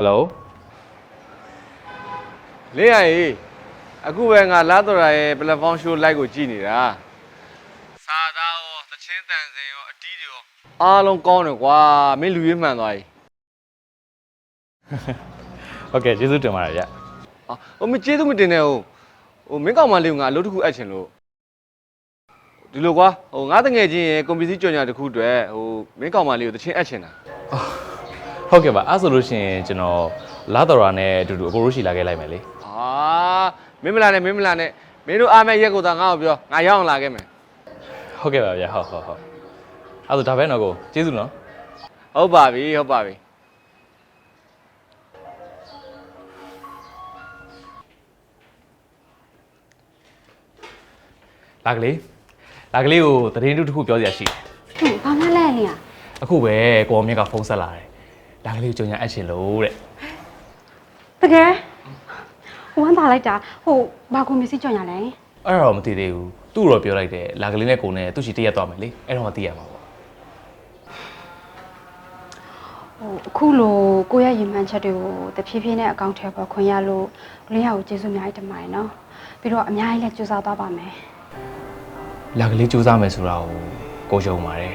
ဟယ်လိုလင်းရည်အခုပဲငါလာတော်ရရဲ့ platform show live ကိုကြည့်နေတာစာသားရောသချင်းတန်စင်ရောအတီးတွေရောအားလုံးကောင်းတယ်ကွာမင်းလူရွေးမှန်သွားပြီဟုတ်ကဲ့ကျေးဇူးတင်ပါတယ်ဗျဟာဟိုမကျေးဇူးမတင်နဲ့ဟိုဟိုမင်းကောင်မလေးကငါအလုပ်တစ်ခုအပ်ချင်လို့ဒီလိုကွာဟိုငါတငယ်ချင်းရဲ့ကွန်ပျူတာကြော်ညာတစ်ခုအတွက်ဟိုမင်းကောင်မလေးကိုသချင်းအပ်ချင်တာ ဟုတ်ကဲ့ပါအဲ့ဆိုလို့ရှိရင်ကျွန်တော်လာတော်ရာနဲ့အတူတူအကိုရိုးရှိလာခဲ့လိုက်မယ်လေဟာမင်းမလာနဲ့မင်းမလာနဲ့မင်းတို့အားမဲ့ရက်ကိုသာငါ့ကိုပြောငါရောက်အောင်လာခဲ့မယ်ဟုတ်ကဲ့ပါဗျဟုတ်ဟုတ်ဟုတ်အဲ့ဆိုဒါပဲတော့ကိုကျေးဇူးနော်ဟုတ်ပါပြီဟုတ်ပါပြီလာကလေးလာကလေးကိုသတင်းတူတစ်ခုပြောစရာရှိတယ် ဟင်ဘာမှလဲနေရအခုပဲကိုအောင်မြတ်ကဖုန်းဆက်လာတယ် လာကလေးကိုကြုံညာအပ်ချင်လို့တဲ့တကယ်ဝမ်းသာလိုက်တာဟိုဘာကွန်ပျူတာကြော်ညာလဲအဲ့ဒါတော့မသိသေးဘူးသူ့တော့ပြောလိုက်တယ်လာကလေးနဲ့ကိုနဲ့သူ့ရှိတရက်သွားမယ်လေအဲ့တော့မှသိရမှာပေါ့ဟိုအခုလိုကိုယ့်ရဲ့ရင်မှန်ချက်တွေကိုတဖြည်းဖြည်းနဲ့အကောင့်ထဲပေါ်ခွင့်ရလို့လင်းရကိုကျေးဇူးအများကြီးတင်ပါတယ်နော်ပြီးတော့အများကြီးလည်းကြိုးစားသွားပါမယ်လာကလေးစူးစမ်းမယ်ဆိုတာကိုကိုယုံပါတယ်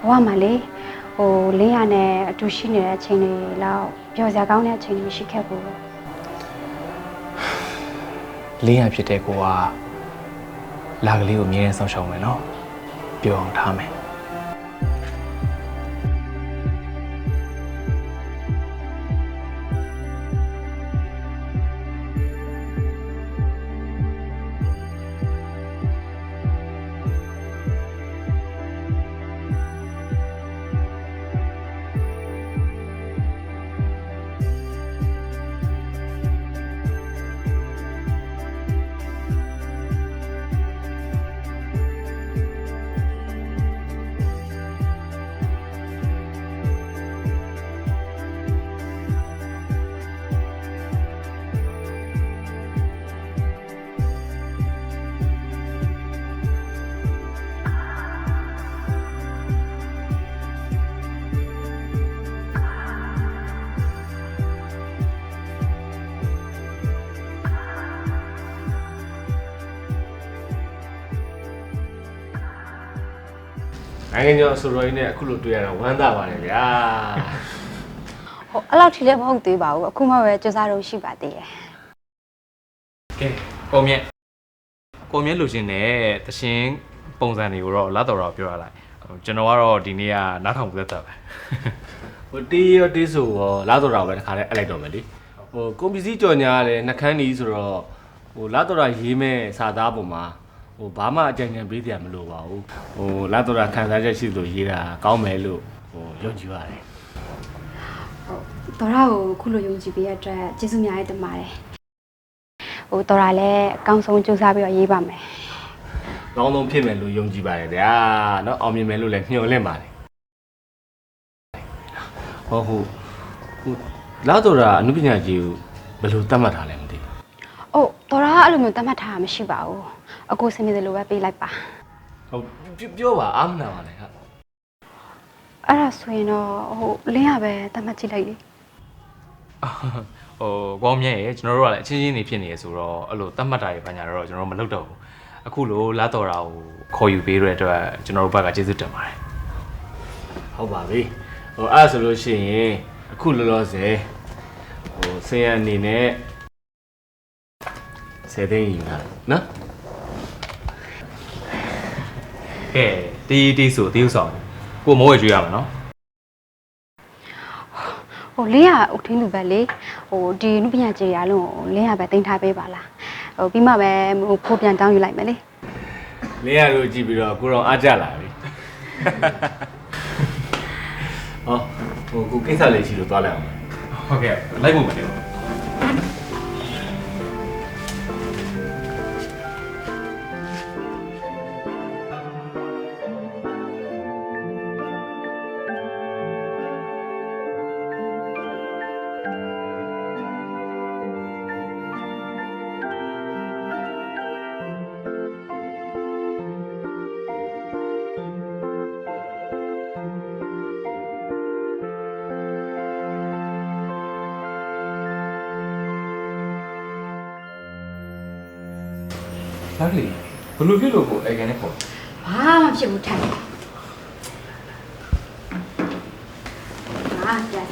ဘဝမှာလေ ဟိုလင်းရနဲ့အတူရှိနေတဲ့အချိန်တွေလောက်ပျော်စရာကောင်းတဲ့အချိန်တွေရှိခဲ့ဘူးလင်းရဖြစ်တဲ့ကိုကလာကလေးကိုအမြဲတမ်းဆောင်ရှောက်မယ်နော်ပြောအောင်ထားမယ် နိုင်ငံကျော်အဆိုတော်ကြီးနဲ့အခုလိုတွေ့ရတာဝမ်းသာပါတယ်ဗျာဟိုအဲ့လောက်ထိလည်းမဟုတ်သေးပါဘူးအခုမှပဲကြိုးစားလို့ရှိပါသေးတယ်ကဲကိုမြတ်ကိုမြတ်လူချင်းနဲ့တရှင်ပုံစံတွေကိုတော့လာတော်တော့ပြောရလိုက်ဟိုကျွန်တော်ကတော့ဒီနေ့ကနားထောင်ပြသက်ပဲဟိုတီးရောတီးဆိုရောလာတော်တာပဲတခါလဲအပ်လိုက်တော့မယ်လေဟိုကွန်ပျူတာကြော်ညာကလည်းနှကန်းနီးဆိုတော့ဟိုလာတော်တာရေးမဲ့စာသားပုံမှာ ဟိုဘာမှအကြံဉာဏ်ပေးကြမလို့ပါဘူးဟိုလာတော်တာခံစားချက်ရှိလို့ရေးတာကောင်းမယ်လို့ဟိုယုံကြည်ပါတယ် တော်ရာကိုခုလိုယုံကြည်ပေးရတဲ့အတွက်ကျေးဇူးအများကြီးတင်ပါတယ်ဟိုတော်ရာလည်းအကောင်းဆုံးကြိုးစားပြီးတော့ရေးပါမယ် ကောင်းဆုံးဖြစ်မယ်လို့ယုံကြည်ပါတယ်ဗျာเนาะအောင်မြင်မယ်လို့လည်းမျှော်လင့်ပါတယ်ဟောဟုတ်ဟိုလာတော်တာအနုပညာကြီးကိုဘယ်လိုသတ်မှတ်ထားလဲမသိဘူး ။အိုးတော်ရာအဲ့လိုမျိုးတတ်မှတ်ထားတာမရှိပါဘူး။ အကိုစနေတယ်လို့ပဲပေးလိုက်ပါဟုတ်ပြောပြောပါအာမနာပါလေဟာ။အဲ့ဒါဆိုရင်တော့ဟိုလင်းရပဲတတ်မှတ်ကြည့်လိုက်လေဟိုကောင်းမြတ်ရဲ့ကျွန်တော်တို့ကလည်းအချင်းချင်းနေဖြစ်နေရဆိုတော့အဲ့လိုတတ်မှတ်တာတွေဘာညာတော့ကျွန်တော်တို့မလုပ်တော့ဘူးအခုလိုလာတော်တာကိုခေါ်ယူပေးရတဲ့အတွက်ကျွန်တော်တို့ဘက်ကကျေးဇူးတင်ပါတယ်ဟုတ်ပါပြီဟိုအဲ့ဒါဆိုလို့ရှိရင်အခုလောလောဆယ်ဟိုဆင်းရအနေနဲ့ဆယ်သိန်းယူတာနော် ကဲတီးတီးဆိုတီးဥဆောင်ကိုမိုးဝဲကျွေးရမှာနော်။ဟိုလင်းရအုတ်ထင်းသူပဲလေ။ဟိုဒီနုပညာကြေးရလုံးကိုလင်းရပဲတင်ထားပေးပါလား။ဟိုပြီးမှပဲဟိုဖိုးပြန်တောင်းယူလိုက်မယ်လေလင်းရတို့ကြည့်ပြီးတော့ကိုတော့အားကြလာပြီဟောဟိုကိုကိစ္စလေးရှိလို့သွားလိုက်အောင်ဟုတ်ကဲ့လိုက်ဖို့မတင်ဘူး လာကလေးဘယ်လိုဖြစ်လို့ကိုအဲကန်နဲ့ခေါ်ဘာမှဖြစ်ဘူးထိုင်ဟာပြန်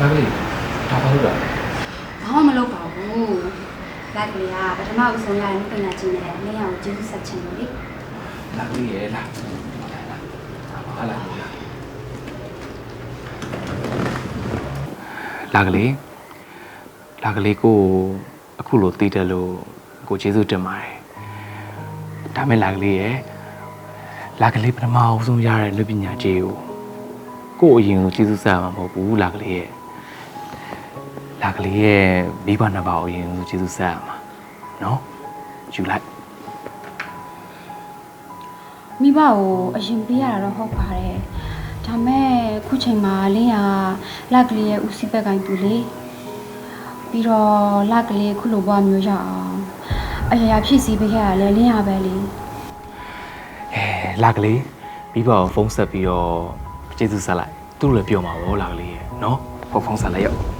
လာကလေးဒါဘာလို့လဲဘာမှမလုပ်ပါဘူးလက်ကလေးကပထမဦးဆုံးရတဲ့ပညာချင်းနဲ့လင်းအောင်ကျေးဇူးဆက်ချင်လို့လေလာကလေးရဲ့လာလာလာ လာကလေးလာကလေးကိုအခုလိုတည်တယ်လို့ကိုကျေးဇူးတင်ပါတယ်ဒါမဲ့လာကလေးရဲ့လာကလေးပထမအဆုံးရတဲ့လူပညာကြီးကိုကိုအရင်ကကျေးဇူးဆက်မှာမဟုတ်ဘူးလာကလေးရဲ့လာကလေးရဲ့မိဘနှစ်ပါးကိုအရင်ကကျေးဇူးဆက်ရမှာနော်ယူလိုက်မိဘကိုအရင်ပေးရတာတော့ဟုတ်ပါတယ် ဒါမဲ့ခုချိန်မှာလင်းရလက်ကလေးရဲ့ဦးစီးဘက်ကင်သူလေပြီးတော့လက်ကလေးခုလိုဘွားမျိုးရအောင်အရာရာဖြစ်စီပေးခဲ့ရလဲလင်းရပဲလေအဲလာကလေးပြီးပါဖုန်းဆက်ပြီးတော့ကျေးဇူးဆက်လိုက်သူ့လည်းပြောမှာဗောလာကလေးရဲ့နော်ဖုန်းဖုန်းဆက်လိုက်ရော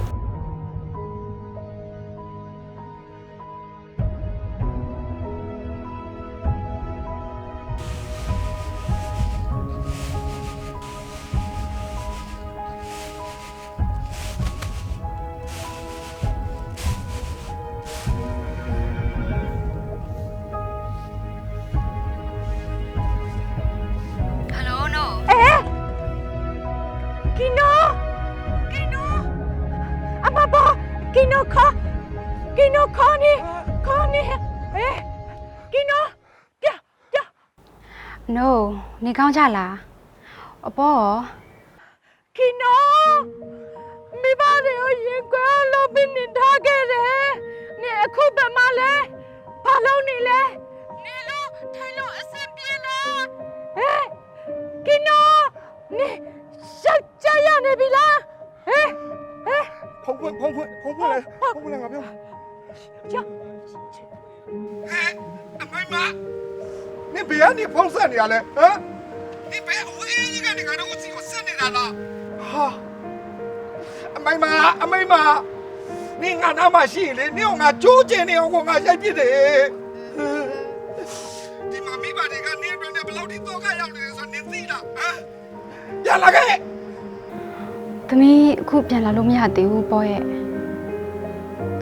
နို့နေကောင်းကြလားအပေါ်ရောကီနိုမိဘတွေကိုရင်ကွယ်လို့ပြနေထားခဲ့တယ်နေအခုဘယ်မှာလဲဘာလုပ်နေလဲနေလို့ထိုင်လို့အဆင်ပြေလားဟဲ့ကီနိုနေရှောက်ကြရနေပြီလားဟဲ့ဟဲ့ဖုန်းဖွင့်ဖုန်းဖွင့်ဖုန်းဖွင့်လေဖုန်းဖွင့်လေငါပြောကြောက်ဟဲ့အမိုင်မ နေဘယ်ကနေဖုန်းဆက်နေရလဲဟမ်နေဘယ်ဟိုအေးကြီးကနေငါတို့စီကိုဆက်နေတာလားဟာအမိုင်မအမိုင်မနေငါနာမရှိရင်လေနေကငါကြိုးကျင်နေအောင်ကိုငါရိုက်ပြစ်တယ်ဒီမမိဘတွေကနေတော့ဘယ်လောက်ထိတော့ခရောက်နေလဲဆိုနေသိလားဟမ်ပြန်လာခဲ့သမီးအခုပြန်လာလို့မရသေးဘူးပေါ့ရဲ့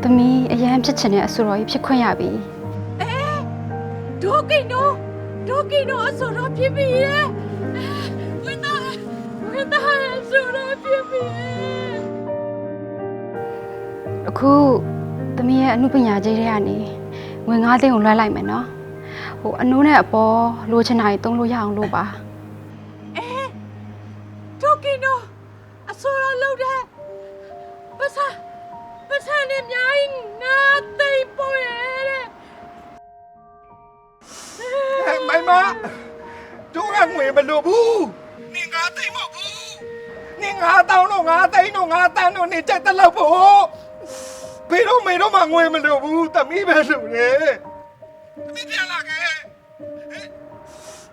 သမီးအရန်ဖြစ်ချင်တဲ့အဆူတော်ကြီးဖြစ်ခွင့်ရပြီဒိုကိနို ဒိုကိနိုအစောရဖြစ်ပြီရဲ့ဝင်းသားဝင်းသားအစောရဖြစ်ပြီရဲ့အခုသမီးရဲ့အမှုပညာကြီးတွေကနေငွေ9သိန်းကိုလွှဲလိုက်မယ်နော်ဟိုအနိုးနဲ့အပေါ်လိုချင်တာကြီးသုံးလို့ရအောင်လို့ပါဒိုကိနိုအစောရလောက်တဲ့ပစာပစာနဲ့အများကြီးငါသိပ်ပေါ်ရဲ့ မိုင်မတို့ကငွေမလို့ဘူးနေငါသိမ့်မဟုတ်ဘူးနေငါတောင်းတော့ငါသိမ့်တော့ငါတန်းတော့နေကြက်တက်လောက်ဖို့ဘေးတော့မေတော့မှငွေမလို့ဘူးတမိပဲလို့လေတမိပြန်လာခဲ့ဟဲ့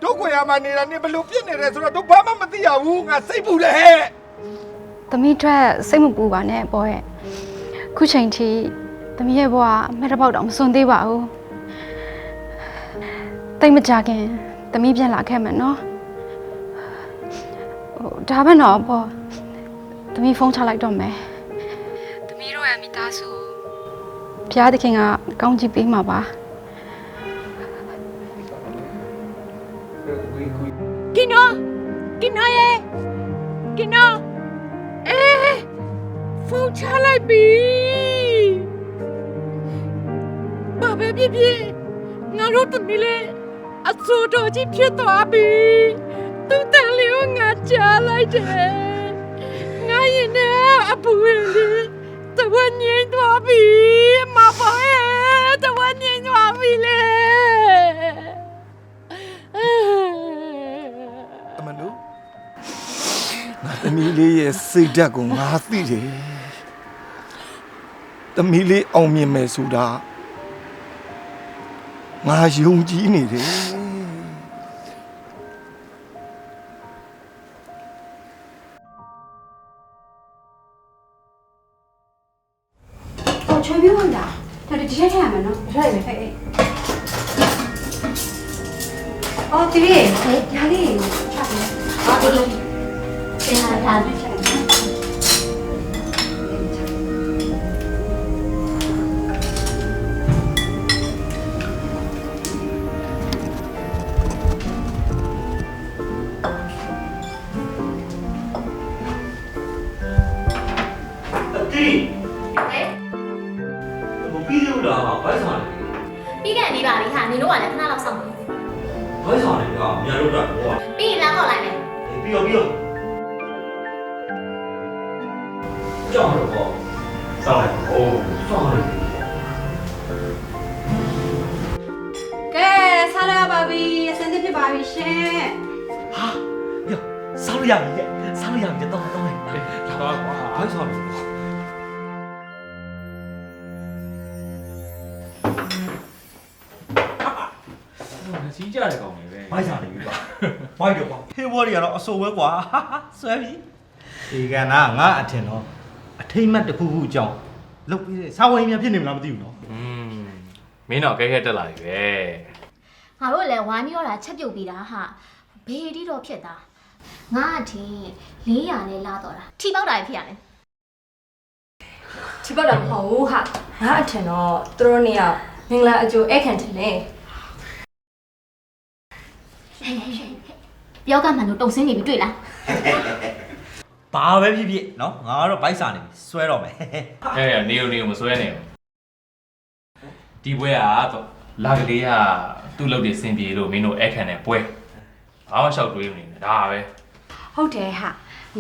တို့ခွေရမနေတာနေဘလို့ပြစ်နေတယ်ဆိုတော့တို့ဘာမှမသိရဘူးငါစိတ်ပူတယ်ဟဲ့သမီးအတွက်စိတ်မပူပါနဲ့ပေါ့ရဲ့ခုချိန်ထိသမီးရဲ့ဘဝမဲ့တစ်ပေါက်တော့မစွန်သေးပါဘူး တိတ်မကြခင်သမီးပြန်လာခဲ့မယ်နော်ဟိုဒါပဲနော်ပေါ့သမီးဖုန်းချလိုက်တော့မယ်သမီးတို့ရဲ့မိသားစုဘုရားသခင်ကကောင်းချီးပေးမှာပါကီနိုကီနိုရဲ့ကီနိုအေးဖုန်းချလိုက်ပြီဘာပဲဖြစ်ဖြစ် ငါတို့တမီးလေးအစိုးတော်ကြီးဖြစ်သွားပြီသူတန်လေးကိုငါကြားလိုက်တယ်ငါရင်နဲ့အပူရည်လေးတဝက်ငိမ့်သွားပြီမပါရဲ့တဝက်ငိမ့်သွားပြီလေအမနုငါသမီးလေးရဲ့စိတ်ဓာတ်ကိုငါသိတယ်သမီးလေးအောင်မြင်မယ်ဆိုတာ ငါယုံကြည်နေတယ်ချွေပြီးဝင်တာတော်တရက်ထရမယ်နော်ထိုက်မယ်ထိုက်အေးအော်တရေဟဲ့ဒါလေးချပါမယ်အော်ဒီပြန်လာပြီ စောင်းလိုက်โอ้စောင်းလိုက်ကဲစားရပါပြီအစင်းသစ်ဖြစ်ပါပြီရှင်ဟာယောစောင်းရပြီစောင်းရပြီတော့တော့လာပါကွာဘိုက်ဆောင်နေစီးကြတယ်ကောင်နေပဲဘိုက်ဆောင်နေပြီကွာဘိုက်တော့ကွာဟေးဘော်တွေကတော့အဆိုဝဲကွာဆွဲပြီဒီကနာငါအထင်တော့ အထိမ့်မှတ်တစ်ခုခုအကြောင်းလုတ်ပြီးစာဝင်များဖြစ်နေမလားမသိဘူးနော်อืมမင်းတော့ခဲခဲတက်လာပြီပဲငါတို့လည်းဝိုင်းပြီးတော့တာချက်ပြုတ်ပြီးတာဟာဘေးဒီတော့ဖြစ်တာငါအထင်400နဲ့လာတော့တာထိပေါက်တာဖြစ်ရမယ်ချိပတ်တာမဟုတ်ဘူးဟာငါအထင်တော့သူတို့နေရမင်္ဂလာအကျိုးအဲ့ခံတယ်လေပြောကမှန်လို့တုံဆင်းနေပြီတွေ့လား ဘာပဲဖြစ်ဖြစ်နော်ငါကတော့ဘိုက်စာနေပြီဆွဲတော့မယ်အဲနေုံနေုံမစွဲနဲ့ဒီပွဲကတော့လာကလေးကသူ့လုပ်တဲ့စင်ပြေလို့မင်းတို့အဲ့ခံတဲ့ပွဲဘာမှလျှောက်တွေးမနေနဲ့ဒါပဲဟုတ်တယ်ဟာ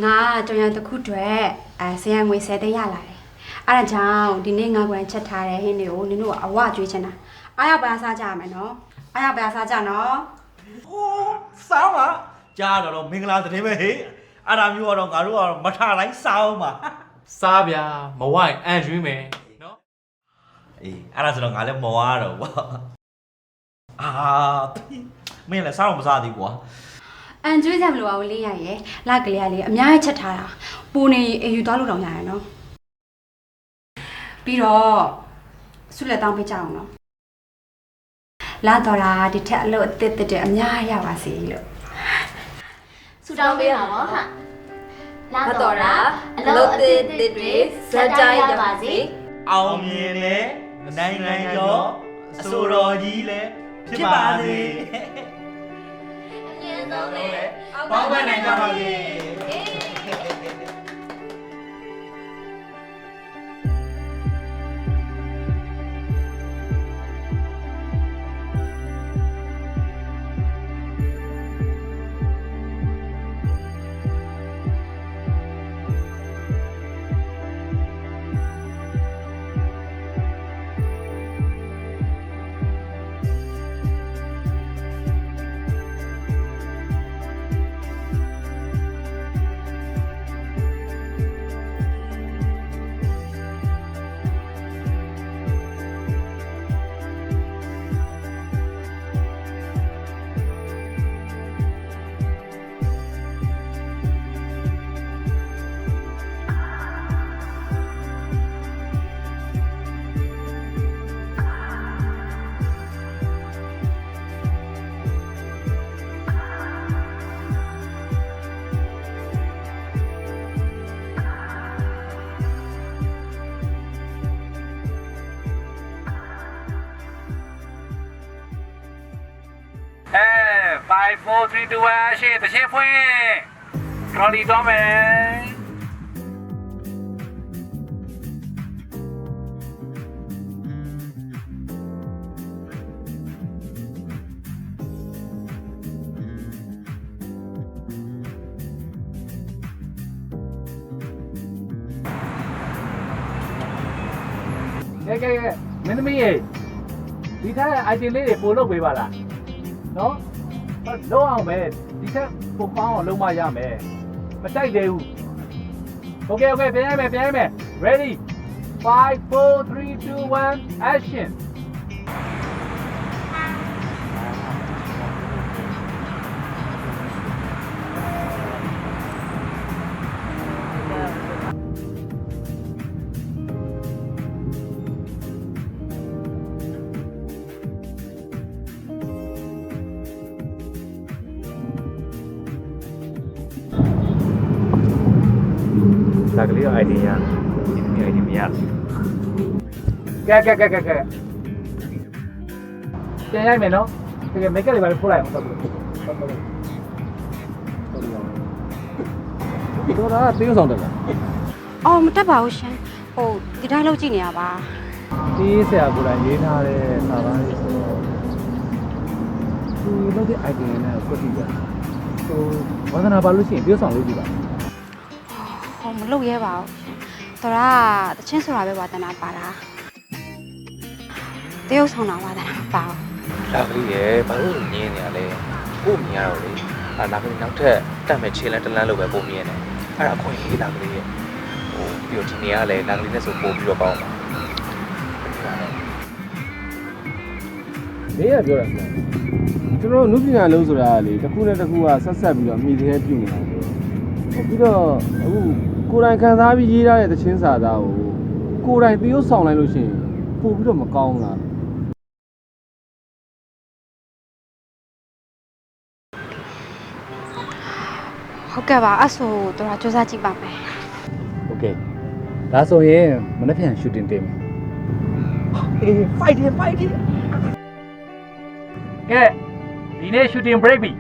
ငါတော်ရန်တစ်ခုတည်းအဲဆရာငွေ10သိန်းရလာတယ်အဲ့ဒါကြောင့်ဒီနေ့ငါကွန်ချက်ထားတဲ့ဟင်းတွေကိုနင်တို့ကအဝကျွေးချင်တာအားရပါစားကြရမယ်နော်အားရပါစားကြနော်ဟိုးစောင်းပါကြားတော့တော့မင်္ဂလာသတင်းပဲဟေး အဲ့ဒါမျိုးကတော့ငါတို့ကတော့မထတိုင်းစောင်းပါစားဗျာမဝိုင်းအန်ရွေးမယ်နော်အေးအဲ့ဒါဆိုတော့ငါလည်းမော်ရတော့ဗောအာမင်းလည်းစောင်းမစားသေးကွာအန်ကျွေးကြမလို့ပါဘူးလေးရရဲ့လက်ကလေးကလေးအများကြီးချက်ထားတာပူနေအေယူသွားလို့တော့ရရနော်ပြီးတော့ဆုလက်တောင်းပေးကြအောင်နော်လာတော့လာဒီထက်အလို့အသစ်သစ်တဲ့အများကြီးရပါစေလို့ဆူ တောင်းပေးပါဗောဟာလာမတော့တော်တာတာအအလုလုတ်တ်အအသသစ်စ်တွေတွေဇက်ဇက်ကြိုကြိုင်င်ရရပါပါစေစေအောင်မြင်လေနိုင်ငံကျော်အစိုးတော်ကြီးလည်းဖြစ်ပါစေအရင်ဆုံးလေပေါင်းပတ်နိုင်ကြပါစေ 5 4 3 2 1ရှေ့တစ်ချက်ဖွင့်ခရော်လီတော့မယ်ကဲကဲကဲမင်းသမီးရေဒီထက် item လေးတွေပို့လုပ်ပေးပါလားနော် လုံးအောင်ပဲဒီထက်ပိုပေါင်းအောင်လုံးမရမယ်မတိုက်သေးဘူး Okay okay ပြန်ရမယ်ပြန်ရမယ် ready 5 4 3 2 1 action လာကလေးတော့ idea ရဒီနေ့ idea မရကဲကဲကဲကဲကဲပြန်ရိုက်မယ်နော်တကယ် make up လေးပါထိုးလိုက်အောင်ဟုတ်ကဲ့တော့ဒါတေးဥဆောင်တယ်လားအော်မတက်ပါဘူးရှင်ဟိုဒီတိုင်းလောက်ကြည့်နေရပါတေးဆရာကိုယ်တိုင်ရေးထားတဲ့စာသားလေးဆိုတော့သူလုပ်တဲ့ idea နဲ့ကိုတိကြဟိုဝါသနာပါလို့ရှိရင်တေးဥဆောင်လုပ်ကြည့်ပါဟိုမ လုပ်ရဲပါဘူးတော်ကတချင်းဆိုတာပဲဝါသနာပါတာတရုပ်ဆောင်တာဝါသနာမပါဘူးလာကလေးရဲ့ဘာလို့ညင်းနေရလဲကို့မြင်ရတော့လေအာလာကလေးနောက်ထပ်တက်မဲ့ခြေလန်းတလန်းလို့ပဲပုံမြင်နေအဲ့ဒါခွင့်ရေးလာကလေးရဲ့ဟိုပြီးတော့ဒီနေရာကလည်းလာကလေးနဲ့ဆိုပို့ပြီးတော့ကောင်းပါနေရပြောတာဆိုကျွန်တော်နုပညာလုံးဆိုတာကလေတစ်ခုနဲ့တစ်ခုကဆက်ဆက်ပြီးတော့မိသေးပြုနေတာဆိုဟုတ်ပြီးတော့အခု ကိုယ်တိုင်ခံစားပြီးရေးထားတဲ့သချင်းစာသားကိုကိုယ်တိုင်သီးဥဆောင်လိုက်လို့ရှိရင်ပို့ပြီးတော့မကောင်းလား ဟုတ်ကဲ့ပါအဲ့ဆိုတော်ကစူးစမ်းကြည့်ပါမယ် โอเคဒါဆိုရင်မနေ့ပြန် shooting တင်မယ် အေး fight တယ် fight တယ် ကဲဒီနေ့ shooting break ပြီ